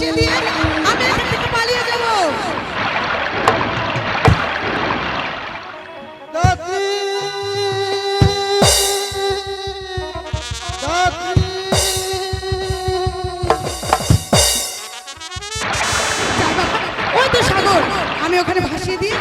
ভাসিয়ে দিয়ে আমি এখান থেকে পালিয়ে যাব। আমি ওখানে ভাসিয়ে দিয়ে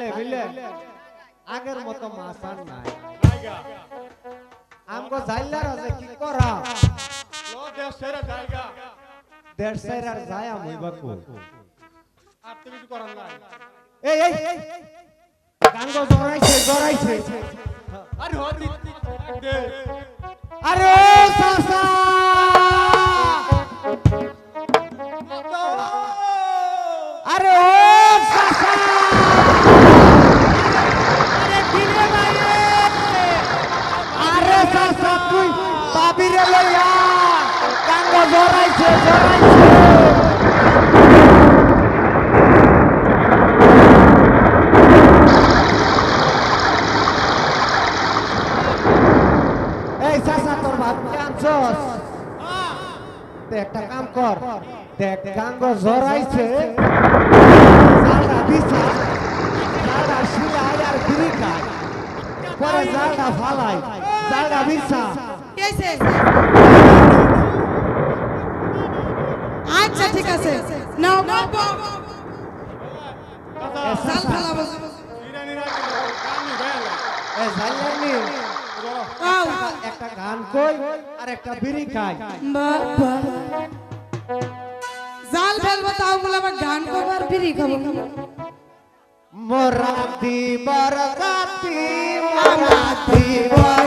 খালে বিলে আগের মতো মাছ আর নাই আমগো জাইলার আছে কি করা? দেড় সাইর আর যায় আমি বাকু এই এই এই গাঙ্গ জড়াইছে জড়াইছে। আরে ও সাসা আরে সাসা তুই বাবিরে লইয়া। গাঙ্গ জড়াইছে জড়াইছে একটা কাম কর। দেখ গাঙ্গ জড়াইছে জালটা দিছা। জালটা শিলাই আর বিড়ি খায় পরে জালটা ফালাই জালটা বিছা এসে আচ্ছা ঠিক আছে। নাও বাবা সাল জাইলানি আও একটা গান কই আর একটা বিড়ি খাই। বাবা জাল ফেলব তাও বলে আবার গান করব আর বিড়ি খাব। মোরা দিবার রাতি মোরা দিবার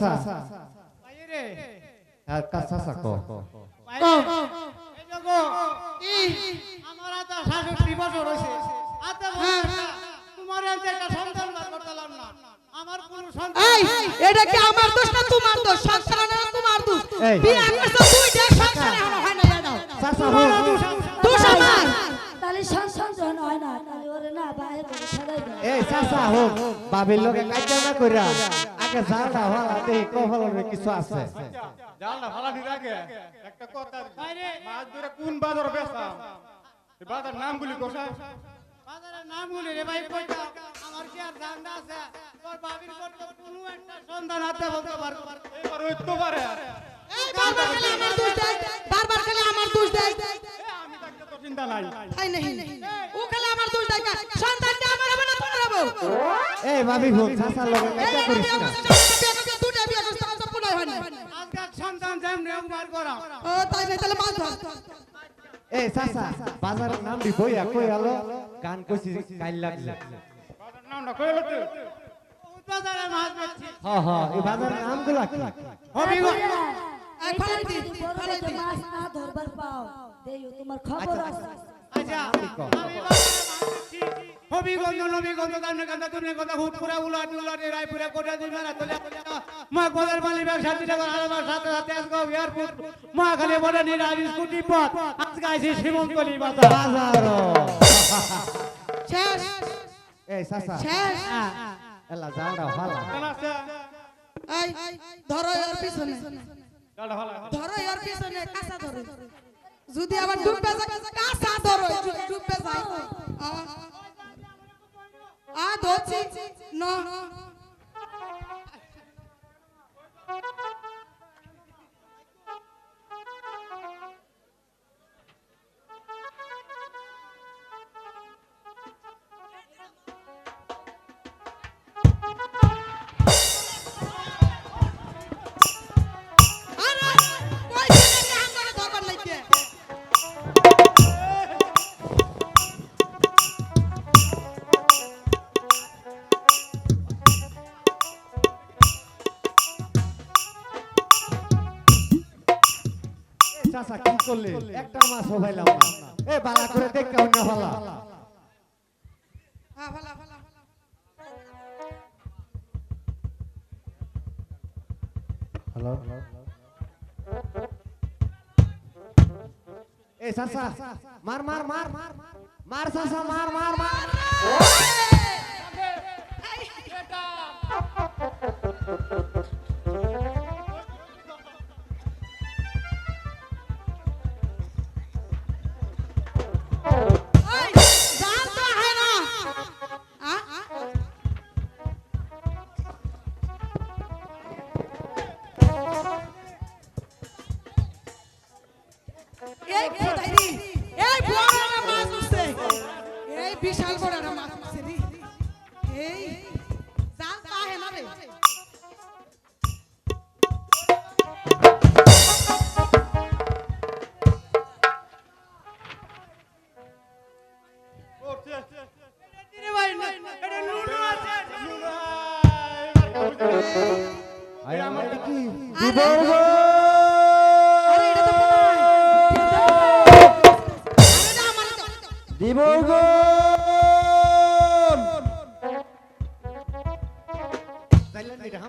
চাচা হ্যাঁ কা চাচা কো বাইরে এই দেখো আমার আজ সাতষট্টি বছর হয়েছে। তোমার একটা সন্তান বার করতাম না। আমার কোনো সন্তান এটা কি আমার দোষ না তোমার দোষ? সংসার না তোমার দোষ। এই। করছ তুই দেখ সংসার এখনও হয় না জানো চাচা হোক দোষ আমার। তাহলে সন্তান যখন হয় না। তাহলে ওরে না বাইরে করে সাজাই এই চাচা হোক। বাবির লগে কাজা না কইরা। আগে জালটা হলা দেই কফলরে কিছু আছে। জালটা ফালা দিতে আগে একটা কথা বাইরে মাছ ধরে কোন বাজার এই বাজার নামগুলি কোসা বাজারের নামগুলি রে ভাই কইতা আমার কি আর জানা আছে? তোর বাবির করতে কোনো একটা সন্তান হাতে বলতে পারব এবার হইতে পারে। এই বারবার খালি আমার দোষ দেয়। বারবার খালি আমার দোষ দেয়। এ, আমি থাকতে তো চিন্তা নাই। তাই নেই ও খালি আমার দোষ দেয় সন্তানটা এই ভাবি হোক চাচার লগে আমি করিস না। করছি, বিয়ে করছি, দুটা বিয়ে করছি, তখন তো পুনাই আজকাল সন্তান যেমন বার করা। ও, তাই নাই, তাহলে মাছ ধর। এই চাচা বাজারের নাম দি বইয়া কই আলো? গান কইছি কাইল লাগলে। বাজার নামটা কইলো তো বাজারে মাছ বেচছি হ হ এই বাজারের নামগুলা কি? হবি গো। এই, দি, বড় ফলাই দেখে দি। মাছ না ধরবার পাও। দেইও তোমার খবর আছে। আচ্ছা। আমি বাজারে মাছ বেচছি হবিগঞ্জ নবীগঞ্জ দামনগঞ্জ দুর্নীগঞ্জ হুতপুরা উলাট উলাট রায়পুরা কোটা দুইমারা তোলা মা গোদার মালি ব্যবসা দিতে আমার সাথে সাথে আজকে এয়ারপোর্ট মা খালি বলে নিরাজ স্কুটি পথ। আজকে আইছি সীমন্তলি বাজার। বাজারও। শেষ, এই চাচা শেষ। এলা জালটা হলা এই, ধরো এর পিছনে। ধরো এর পিছনে কাঁচা ধরো। যদি আবার ডুববে যায় চাচা কি করলে? একটা মাছ হবাইলাম না। এই বালা করে দেখ কেমন হলা হ্যাঁ ভালো ভালো হ্যালো। এই চাচা মার মার মার। মার মার চাচা মার মার মার। এই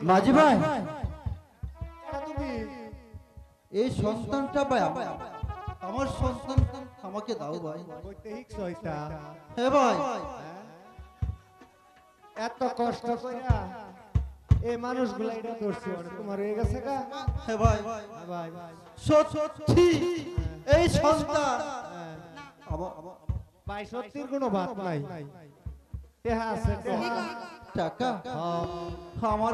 মাঝি ভাই এই সন্তানটা ভাই আমার। সন্তান আমাকে দাও ভাই। হিকছ হইতা হ্যাঁ ভাই। এত কষ্ট কইরা এই মানুষগুলা এটা করছে তোমার হয়ে গেছে গা। ভাই। ভাই ভাই। সত্যি এই সন্তান আমার ভাই সত্যির কোনো বাত নাই। টাকা। হ্যাঁ। আমার